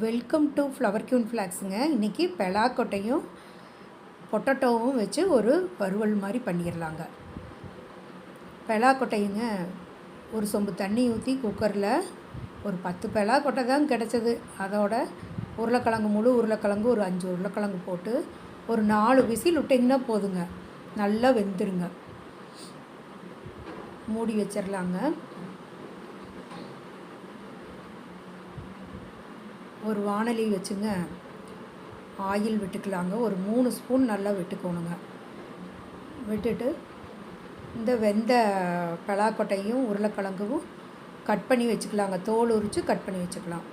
Welcome to flower queen ஃப்ளாக்ஸுங்க இன்றைக்கி பெலாக்கொட்டையும் பொட்டட்டோவும் வச்சு ஒரு வறுவல் மாதிரி பண்ணிடலாங்க பெலாக்கொட்டையுங்க ஒரு சொம்பு தண்ணி ஊற்றி குக்கரில் ஒரு பத்து பெலாக்கொட்டை தான் கிடச்சது. அதோட உருளைக்கிழங்கு முழு உருளைக்கிழங்கு ஒரு அஞ்சு உருளைக்கிழங்கு போட்டு ஒரு நாலு விசில் விட்டிங்கன்னா போதுங்க. நல்லா வெந்துருங்க. மூடி வச்சிடலாங்க ஒரு வானலி வச்சுங்க ஆயில் விட்டுக்கலாங்க. ஒரு மூணு ஸ்பூன் நல்லா விட்டுக்கோணுங்க. விட்டுட்டு இந்த வெந்த பலாக்கொட்டையும் உருளைக்கிழங்கும் கட் பண்ணி வச்சுக்கலாங்க. தோல் உரித்து கட் பண்ணி வச்சுக்கலாம்.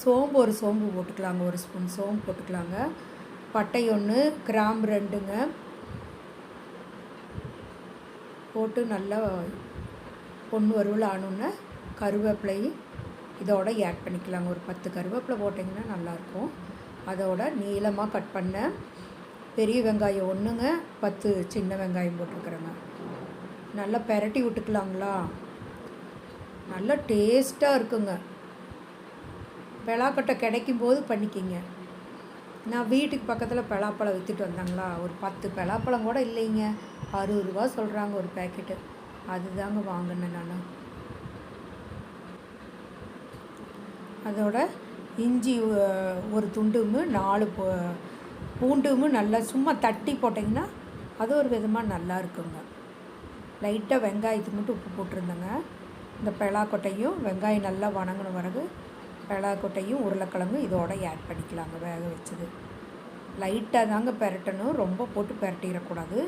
சோம்பு ஒரு சோம்பு போட்டுக்கலாங்க. ஒரு ஸ்பூன் சோம்பு போட்டுக்கலாங்க. பட்டை ஒன்று கிராம்பு ரெண்டுங்க. போட்டு நல்லா பொண்ணு வருவில் ஆனோன்னே கருவேப்பிலையும் இதோட ஆட் பண்ணிக்கலாங்க. ஒரு பத்து கருவேப்பிலை போட்டிங்கன்னா நல்லாயிருக்கும். அதோட நீளமாக கட் பண்ண பெரிய வெங்காயம் ஒன்றுங்க பத்து சின்ன வெங்காயம் போட்டிருக்குறேங்க. நல்லா பெரட்டி விட்டுக்கலாங்களா? நல்லா டேஸ்ட்டாக இருக்குங்க. பெலாக்கொட்டை கிடைக்கும் போது பண்ணிக்கிங்க. நான் வீட்டுக்கு பக்கத்தில் பலாப்பழம் விற்றுட்டு வந்தாங்களா? ஒரு பத்து பலாப்பழம் கூட இல்லைங்க. அறுபது ரூபா சொல்கிறாங்க ஒரு பேக்கெட்டு அதுதாங்க வாங்கினேன் நான். அதோட இஞ்சி ஒரு துண்டுமு நாலு பூ பூண்டுமு நல்லா சும்மா தட்டி போட்டிங்கன்னா அது ஒரு விதமாக நல்லா இருக்குங்க. லைட்டாக வெங்காயத்துக்கு மட்டும் உப்பு போட்டிருந்தேங்க. இந்த பெலாக்கொட்டையும் வெங்காயம் நல்லா வணங்கின பிறகு பெலாக்கொட்டையும் உருளைக்கிழங்கும் இதோட ஆட் பண்ணிக்கலாங்க வேக வச்சது. லைட்டாக தாங்க பெரட்டணும். ரொம்ப போட்டு பெரட்டிடக்கூடாது.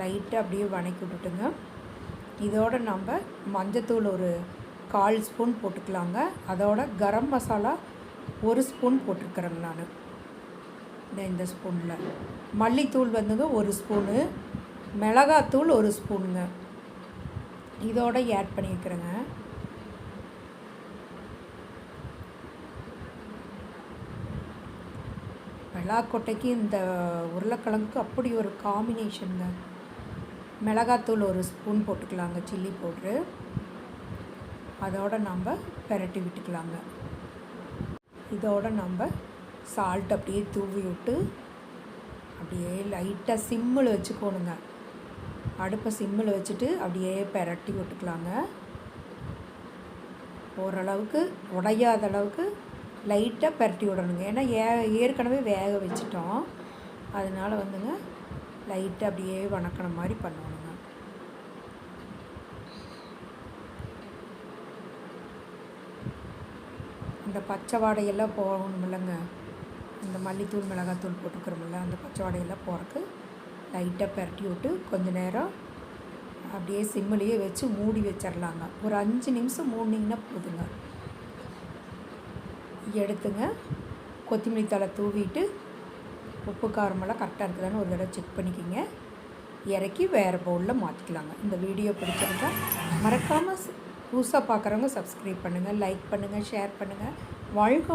லைட்டாக அப்படியே வணக்கி விட்டுட்டுங்க. இதோட நம்ம மஞ்சத்தூள் ஒரு கால் ஸ்பூன் போட்டுக்கலாங்க. அதோட கரம் மசாலா ஒரு ஸ்பூன் போட்டிருக்கிறேங்க நான். இந்த இந்த ஸ்பூனில். மல்லித்தூள் வந்துங்க ஒரு ஸ்பூனு. மிளகாத்தூள் ஒரு ஸ்பூனுங்க. இதோட ஆட் பண்ணியிருக்கிறேங்க மிளகாக்கொட்டைக்கு இந்த உருளைக்கிழங்குக்கு அப்படி ஒரு காம்பினேஷனுங்க மிளகாத்தூள் ஒரு ஸ்பூன் போட்டுக்கலாங்க சில்லி பவுட்ரு. அதோட நம்ம பெரட்டி விட்டுக்கலாங்க. இதோட நம்ம சால்ட் அப்படியே தூவி விட்டு அப்படியே லைட்டாக சிம்மில் வச்சுக்கோணுங்க. அடுப்பை சிம்மில் வச்சுட்டு அப்படியே பெரட்டி விட்டுக்கலாங்க. ஓரளவுக்கு உடையாத அளவுக்கு லைட்டாக பெரட்டி விடணுங்க. ஏன்னா ஏ ஏற்கனவே வேக வச்சிட்டோம். அதனால வந்துங்க லைட்டாக அப்படியே வணக்கின மாதிரி பண்ணணுங்க. இந்த பச்சை வாடையெல்லாம் போகணுமில்லங்க. இந்த மல்லித்தூள் மிளகாத்தூள் போட்டுக்கிறோமில்ல அந்த பச்சை வாடையெல்லாம் போகிறக்கு லைட்டாக பரட்டி விட்டு கொஞ்ச நேரம் அப்படியே சிம்மிலேயே வச்சு மூடி வச்சிடலாங்க ஒரு அஞ்சு நிமிஷம் மூடினிங்கன்னா போதுங்க. எடுத்துங்க. கொத்தமல்லி தழை தூவிட்டு உப்பு காரமெல்லாம் கரெக்டாக இருக்குதான்னு ஒரு தடவை செக் பண்ணிக்கிங்க. இறக்கி வேறு பவுலில் மாற்றிக்கலாங்க இந்த வீடியோ பிடிச்சிருந்தா மறக்காமல் புதுசாக பார்க்குறவங்க சப்ஸ்கிரைப் பண்ணுங்கள் லைக் பண்ணுங்கள் ஷேர் பண்ணுங்கள் வாழ்க்கை